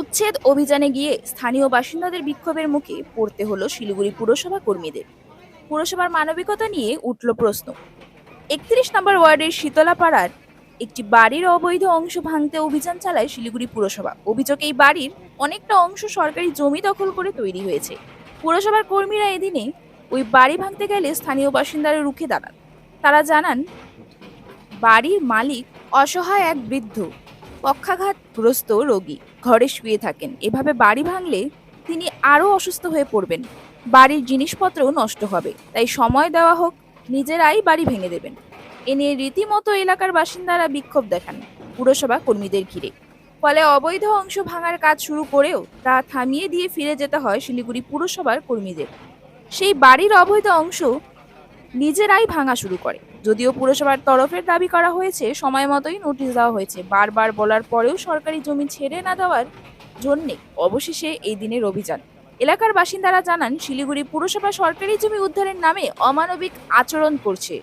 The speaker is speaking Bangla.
উচ্ছেদ অভিযানে গিয়ে স্থানীয় বাসিন্দাদের বিক্ষোভের মুখে পড়তে হলো শিলিগুড়ি পুরসভা কর্মীদের। পুরসভার মানবিকতা নিয়ে উঠল প্রশ্ন। একত্রিশ নম্বর ওয়ার্ডের শীতলাপাড়ার একটি বাড়ির অবৈধ অংশ ভাঙতে অভিযান চালায় শিলিগুড়ি পুরসভা। অভিযোগ এই বাড়ির অনেকটা অংশ সরকারি জমি দখল করে তৈরি হয়েছে। পুরসভার কর্মীরা এদিনে ওই বাড়ি ভাঙতে গেলে স্থানীয় বাসিন্দারা রুখে দাঁড়ান। তারা জানান, বাড়ির মালিক অসহায় এক বৃদ্ধ, পক্ষাঘাতগ্রস্ত রোগী। ঘরে শুয়ে থাকেন। এভাবে বাড়ি ভাঙলে তিনি আরও অসুস্থ হয়ে পড়বেন। বাড়ির জিনিসপত্রও নষ্ট হবে। তাই সময় দেওয়া হোক, নিজেরাই বাড়ি ভেঙে দেবেন। এ নিয়ে রীতিমতো এলাকার বাসিন্দারা বিক্ষোভ দেখান পুরসভা কর্মীদের ঘিরে। ফলে অবৈধ অংশ ভাঙার কাজ শুরু করেও তা থামিয়ে দিয়ে ফিরে যেতে হয় শিলিগুড়ি পুরসভার কর্মীদের। সেই বাড়ির অবৈধ অংশ নিজেরাই ভাঙা শুরু করে। যদিও পুরসভার তরফের দাবি করা হয়েছে, সময় মতোই নোটিশ দেওয়া হয়েছে। বারবার বলার পরেও সরকারি জমি ছেড়ে না দেওয়ার জন্যে অবশেষে এই দিনের অভিযান। এলাকার বাসিন্দারা জানান, শিলিগুড়ি পুরসভা সরকারি জমি উদ্ধারের নামে অমানবিক আচরণ করছে।